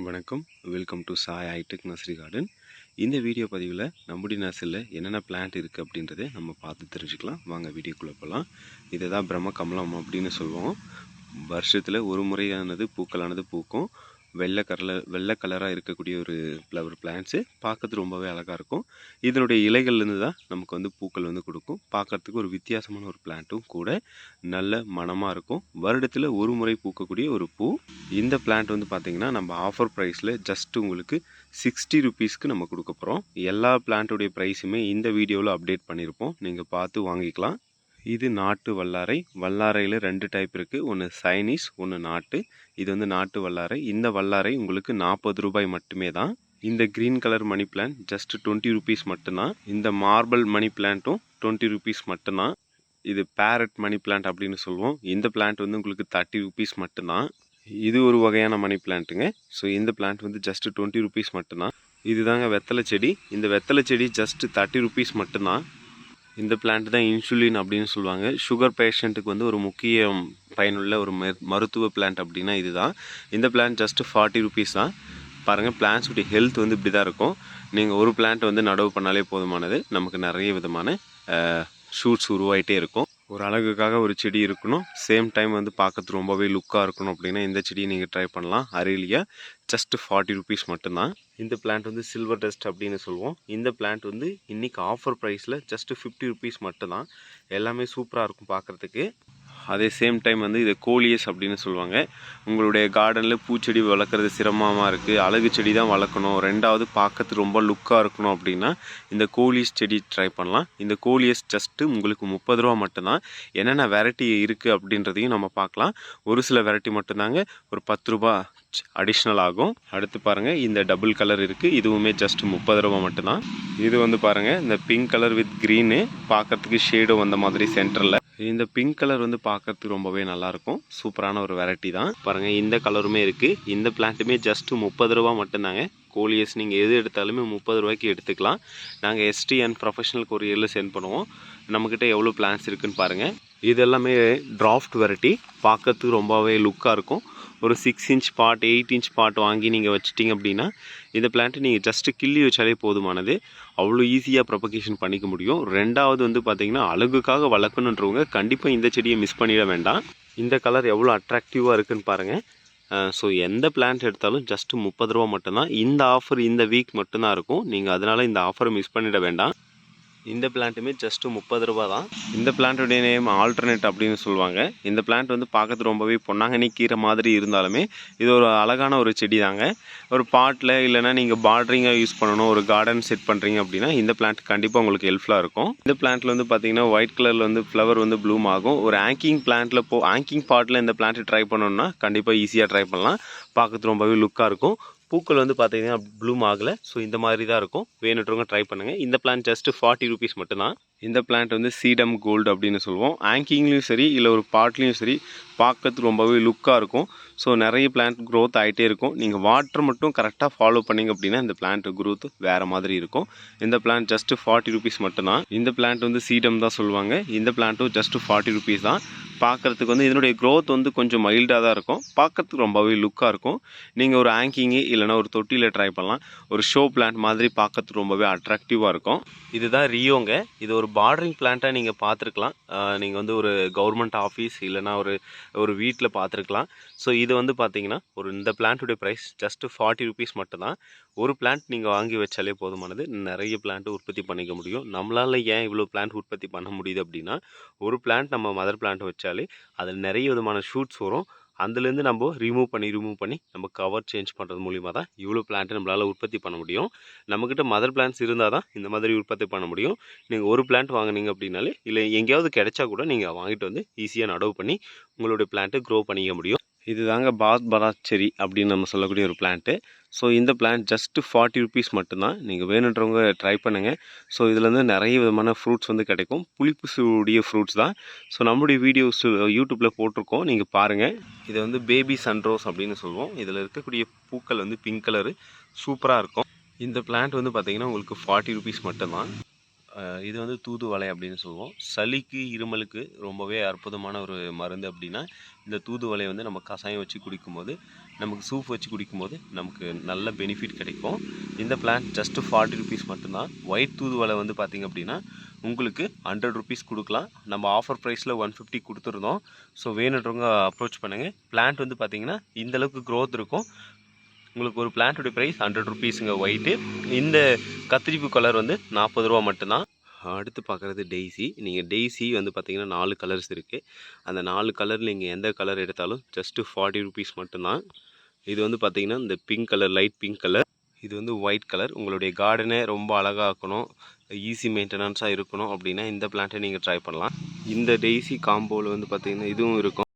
வணக்கம். Welcome to Sai hi tech nursery garden இந்த video பதிவில் நம்முடைய நர்சரியில் என்னென்ன பிளான்ட் இருக்குது அப்படின்றத நம்ம பார்த்து தெரிஞ்சுக்கலாம். வாங்க வீடியோக்குள்ளே போகலாம் இதை தான் பிரம்ம கமலம் அப்படின்னு சொல்லுவோம். வருஷத்தில் ஒரு முறையானது பூக்களானது பூக்கும். வெள்ளை கலர் வெள்ளை கலராக இருக்கக்கூடிய ஒரு ஃப்ளவர் பிளான்ட்ஸு பார்க்கறது ரொம்பவே அழகாக இருக்கும். இதனுடைய இலைகள்லேருந்து தான் நமக்கு வந்து பூக்கள் வந்து கொடுக்கும். பார்க்கறதுக்கு ஒரு வித்தியாசமான ஒரு பிளான்ட்டும் கூட நல்ல மனமாக இருக்கும். வருடத்தில் ஒரு முறை பூக்கக்கூடிய ஒரு பூ. இந்த பிளான்ட் வந்து பார்த்திங்கன்னா நம்ம ஆஃபர் ப்ரைஸில் ஜஸ்ட் உங்களுக்கு சிக்ஸ்டி ருபீஸ்க்கு நம்ம கொடுக்க போகிறோம் எல்லா பிளான்ட்டுடைய ப்ரைஸுமே இந்த வீடியோவில் அப்டேட் பண்ணியிருப்போம். நீங்கள் பார்த்து வாங்கிக்கலாம். இது நாட்டு வல்லாரை. வல்லாரையில் ரெண்டு டைப் இருக்குது ஒன்று சைனீஸ் ஒன்று நாட்டு. இது வந்து நாட்டு வல்லாரை. இந்த வல்லாரை உங்களுக்கு நாற்பது ரூபாய் மட்டுமே தான். இந்த green colour money plant just twenty rupees மட்டும்தான். இந்த மார்பிள் மணி பிளான்ட்டும் டுவெண்ட்டி ருபீஸ் மட்டும்தான். இது பேரட் மணி பிளான்ட் அப்படின்னு சொல்லுவோம். இந்த பிளான்ட் வந்து உங்களுக்கு தேர்ட்டி ருபீஸ் மட்டும்தான். இது ஒரு வகையான மணி பிளான்ட்டுங்க ஸோ இந்த பிளான்ட் வந்து ஜஸ்ட் டுவெண்ட்டி ருபீஸ் மட்டும்தான். இதுதாங்க வெத்தலை செடி. இந்த வெத்தலை செடி ஜஸ்ட் தேர்ட்டி ருபீஸ் மட்டும்தான். இந்த பிளான்ட் தான் இன்சுலின் அப்படின்னு சொல்லுவாங்க. சுகர் பேஷண்ட்டுக்கு வந்து ஒரு முக்கிய பயனுள்ள ஒரு மருத்துவ பிளான்ட் அப்படின்னா இதுதான். இந்த பிளான்ட் ஜஸ்ட் ஃபார்ட்டி ருபீஸ் தான். பாருங்கள் பிளான்ட்ஸுடைய ஹெல்த் வந்து இப்படி தான் இருக்கும். நீங்கள் ஒரு பிளான்ட் வந்து நடவு பண்ணாலே போதுமானது. நமக்கு நிறைய விதமான ஷூட்ஸ் உருவாகிட்டே இருக்கும். ஒரு அழகுக்காக ஒரு செடி இருக்கணும். சேம் டைம் வந்து பார்க்கறது ரொம்பவே லுக்காக இருக்கணும் அப்படின்னா இந்த செடியை நீங்கள் ட்ரை பண்ணலாம். அரியலியா ஜஸ்ட் ஃபார்ட்டி ருபீஸ் மட்டும்தான். இந்த பிளான்ட் வந்து சில்வர் டஸ்ட் அப்படின்னு சொல்லுவோம். இந்த பிளான்ட் வந்து இன்றைக்கி ஆஃபர் ப்ரைஸில் ஜஸ்ட்டு ஃபிஃப்டி ருபீஸ் மட்டும்தான். எல்லாமே சூப்பராக இருக்கும் பார்க்குறதுக்கு அதே சேம் டைம் வந்து இது கோலியஸ் அப்படின்னு சொல்லுவாங்க. உங்களுடைய கார்டனில் பூச்செடி வளர்க்குறது சிரமமாக இருக்குது அழகு செடி தான் வளர்க்கணும். ரெண்டாவது பார்க்கறதுக்கு ரொம்ப லுக்காக இருக்கணும் அப்படின்னா இந்த கோலியஸ் செடி ட்ரை பண்ணலாம். இந்த கோலியஸ் ஜஸ்ட்டு உங்களுக்கு முப்பது ரூபா மட்டும்தான். என்னென்ன வெரைட்டி இருக்குது அப்படின்றதையும் நம்ம பார்க்கலாம். ஒரு சில வெரைட்டி மட்டும்தாங்க. ஒரு பத்து ரூபா அடிஷ்னல் ஆகும். அடுத்து பாருங்கள் இந்த டபுள் கலர் இருக்குது இதுவுமே ஜஸ்ட் முப்பது ரூபா மட்டும்தான். இது வந்து பாருங்கள் இந்த பிங்க் கலர் வித் க்ரீனு பார்க்கறதுக்கு ஷேடும் வந்த மாதிரி சென்டரில் இந்த பிங்க் கலர் வந்து பார்க்கறதுக்கு ரொம்பவே நல்லாயிருக்கும். சூப்பரான ஒரு வெரைட்டி தான். பாருங்கள் இந்த கலருமே இருக்குது இந்த பிளான்ட்டுமே ஜஸ்ட் முப்பது ரூபா மட்டும்தாங்க. கோழியஸ் நீங்கள் எது எடுத்தாலுமே முப்பது ரூபாய்க்கு எடுத்துக்கலாம். நாங்கள் எஸ்டி அண்ட் ப்ரொஃபஷனல் கொரியரில் சென்ட் பண்ணுவோம். நம்மக்கிட்ட எவ்வளோ பிளான்ஸ் இருக்குன்னு பாருங்கள் இது எல்லாமே டிராஃப்ட் வெரைட்டி பார்க்கறதுக்கு ரொம்பவே லுக்காக இருக்கும். ஒரு six inch pot eight inch pot வாங்கி நீங்கள் வச்சிட்டிங்க அப்படின்னா இந்த பிளான்ட்டு நீங்கள் ஜஸ்ட்டு கிள்ளி வச்சாலே போதுமானது. அவ்வளோ ஈஸியாக ப்ரொபகேஷன் பண்ணிக்க முடியும். ரெண்டாவது வந்து பார்த்திங்கன்னா அழகுக்காக வளர்க்கணுன்றவங்க கண்டிப்பாக இந்த செடியை மிஸ் பண்ணிட வேண்டாம். இந்த கலர் எவ்வளோ அட்ராக்டிவாக இருக்குதுன்னு பாருங்கள் ஸோ எந்த பிளான்ட் எடுத்தாலும் ஜஸ்ட்டு முப்பது ரூபா மட்டும்தான். இந்த ஆஃபர் இந்த வீக் மட்டும்தான் இருக்கும். நீங்கள் அதனால் இந்த ஆஃபரை மிஸ் பண்ணிட வேண்டாம். இந்த பிளான்ட்டுமே ஜஸ்ட்டு முப்பது ரூபா தான் இந்த பிளான்ட்டுடைய நேம் ஆல்டர்னேட் அப்படின்னு சொல்லுவாங்க. இந்த பிளான்ட் வந்து பார்க்கறது ரொம்பவே பொன்னாங்கண்ணி கீரை மாதிரி இருந்தாலுமே இது ஒரு அழகான ஒரு செடி தாங்க ஒரு பாட்டில் இல்லைன்னா நீங்கள் பார்டரிங்காக யூஸ் பண்ணணும் ஒரு கார்டன் செட் பண்ணுறீங்க அப்படின்னா இந்த பிளான்ட் கண்டிப்பாக உங்களுக்கு ஹெல்ப்ஃபுல்லாக இருக்கும். இந்த பிளான்ட்டில் வந்து பார்த்தீங்கன்னா ஒயிட் கலரில் வந்து ஃப்ளவர் வந்து ப்ளூம் ஆகும். ஒரு ஆங்கிங் பிளான்ட்டில் போ ஆங்கிங் பாட்டில் இந்த பிளான்ட்டு ட்ரை பண்ணணும்னா கண்டிப்பாக ஈஸியாக ட்ரை பண்ணலாம். பார்க்கறது ரொம்பவே லுக்காக இருக்கும். பூக்கள் வந்து பார்த்தீங்கன்னா ப்ளூம் ஆகலை. ஸோ இந்த மாதிரி தான் இருக்கும். வேணுன்றவங்க ட்ரை பண்ணுங்கள் இந்த பிளான் ஜஸ்ட்டு ஃபார்ட்டி ருபீஸ் மட்டும்தான். இந்த பிளான்ட் வந்து சீடம் கோல்டு அப்படின்னு சொல்லுவோம். ஆங்கிங்லேயும் சரி இல்லை ஒரு பாட்லேயும் சரி பார்க்கறதுக்கு ரொம்பவே லுக்காக இருக்கும். ஸோ நிறைய பிளான்ட் க்ரோத் ஆகிட்டே இருக்கும். நீங்கள் வாட்டர் மட்டும் கரெக்டாக ஃபாலோ பண்ணீங்க அப்படின்னா இந்த பிளான்ட் க்ரோத் வேறு மாதிரி இருக்கும். இந்த பிளான்ட் ஜஸ்ட்டு ஃபார்ட்டி ருபீஸ் மட்டும்தான். இந்த பிளான்ட் வந்து சீடம் தான் சொல்லுவாங்க. இந்த பிளான்ட்டும் ஜஸ்ட்டு ஃபார்ட்டி ருபீஸ் தான். பார்க்கறதுக்கு வந்து இதனுடைய க்ரோத் வந்து கொஞ்சம் மைல்டாக தான் இருக்கும். பார்க்குறதுக்கு ரொம்பவே லுக்காக இருக்கும். நீங்கள் ஒரு ஆங்கிங்கு இல்லைன்னா ஒரு தொட்டியில் ட்ரை பண்ணலாம். ஒரு ஷோ பிளான்ட் மாதிரி பார்க்கறதுக்கு ரொம்பவே அட்ராக்டிவாக இருக்கும். இதுதான் ரியோங்க. இது ஒரு பார்டரிங் பிளான்ட்டாக நீங்கள் பார்த்துருக்கலாம் நீங்கள் வந்து ஒரு கவர்மெண்ட் ஆஃபீஸ் இல்லைன்னா ஒரு ஒரு வீட்டில் பார்த்துருக்கலாம் ஸோ இது வந்து பார்த்தீங்கன்னா ஒரு இந்த பிளான்ட்டுடைய ப்ரைஸ் ஜஸ்ட்டு ஃபார்ட்டி ருபீஸ் மட்டும்தான். ஒரு பிளான்ட் நீங்கள் வாங்கி வச்சாலே போதுமானது. நிறைய பிளான்ட் உற்பத்தி பண்ணிக்க முடியும். நம்மளால் ஏன் இவ்வளோ பிளான்ட் உற்பத்தி பண்ண முடியுது அப்படின்னா ஒரு பிளான்ட் நம்ம மதர் பிளான்ட் வச்சாலே அதில் நிறைய விதமான ஷூட்ஸ் வரும். அதுலேருந்து நம்ம ரிமூவ் பண்ணி ரிமூவ் பண்ணி நம்ம கவர் சேஞ்ச் பண்ணுறது மூலிமா தான் இவ்வளோ பிளான்ட்டு நம்மளால் உற்பத்தி பண்ண முடியும். நம்மக்கிட்ட மதர் பிளான்ட்ஸ் இருந்தால் தான் இந்த மாதிரி உற்பத்தி பண்ண முடியும். நீங்கள் ஒரு பிளான்ட் வாங்குனீங்க அப்படின்னாலே இல்லை எங்கேயாவது கிடைச்சா கூட நீங்கள் வாங்கிட்டு வந்து ஈஸியாக நடவு பண்ணி உங்களுடைய பிளான்ட்டு க்ரோ பண்ணிக்க முடியும். இது தாங்க பாத் பராத் செரி அப்படின்னு நம்ம சொல்லக்கூடிய ஒரு பிளான்ட்டு ஸோ இந்த பிளான்ட் ஜஸ்ட்டு ஃபார்ட்டி ருபீஸ் மட்டும்தான். நீங்கள் வேணுன்றவங்க ட்ரை பண்ணுங்கள் ஸோ இதுலேருந்து நிறைய விதமான ஃப்ரூட்ஸ் வந்து கிடைக்கும். புளிப்பு சூடிய ஃப்ரூட்ஸ் தான். ஸோ நம்முடைய வீடியோஸ் யூடியூப்பில் போட்டிருக்கோம் நீங்கள் பாருங்கள் இது வந்து பேபி சன்ரோஸ் அப்படின்னு சொல்லுவோம் இதில் இருக்கக்கூடிய பூக்கள் வந்து பிங்க் கலரு சூப்பராக இருக்கும் இந்த பிளான்ட் வந்து பார்த்தீங்கன்னா உங்களுக்கு ஃபார்ட்டி ருபீஸ் மட்டும்தான் இது வந்து தூதுவளை அப்படின்னு சொல்லுவோம். சளிக்கு இருமலுக்கு ரொம்பவே அற்புதமான ஒரு மருந்து அப்படின்னா இந்த தூதுவளையை வந்து நம்ம கஷாயம் வச்சு குடிக்கும்போது நமக்கு சூப் வச்சு குடிக்கும்போது நமக்கு நல்ல பெனிஃபிட் கிடைக்கும். இந்த பிளான் ஜஸ்ட்டு ஃபார்ட்டி ருபீஸ் மட்டும்தான். ஒயிட் தூதுவளை வந்து பார்த்திங்க அப்படின்னா உங்களுக்கு ஹண்ட்ரட் ருபீஸ் கொடுக்கலாம். நம்ம ஆஃபர் ப்ரைஸில் ஒன் ஃபிஃப்டி கொடுத்துருந்தோம். ஸோ வேணுன்றவங்க அப்ரோச் பண்ணுங்கள் பிளான்ட் வந்து பார்த்திங்கன்னா இந்த அளவுக்கு க்ரோத் இருக்கும். உங்களுக்கு ஒரு பிளான்ட்டோட ப்ரைஸ் ஹண்ட்ரட் ருபீஸுங்க ஒயிட்டு இந்த கத்திரிப்பு கலர் வந்து நாற்பது ரூபா மட்டும்தான். அடுத்து பார்க்குறது டெய்ஸி நீங்கள் டெய்ஸி வந்து பார்த்தீங்கன்னா நாலு கலர்ஸ் இருக்குது அந்த நாலு கலரில் நீங்கள் எந்த கலர் எடுத்தாலும் ஜஸ்ட்டு ஃபார்ட்டி ருபீஸ் மட்டும்தான். இது வந்து பார்த்தீங்கன்னா இந்த pink colour light pink colour இது வந்து ஒயிட் கலர் உங்களுடைய கார்டனே ரொம்ப அழகாக்கணும் ஈஸி மெயின்டெனன்ஸாக இருக்கணும் அப்படின்னா இந்த பிளான்ட்டை நீங்கள் ட்ரை பண்ணலாம். இந்த டெய்ஸி காம்போவில் வந்து பார்த்திங்கன்னா இதுவும் இருக்கும்.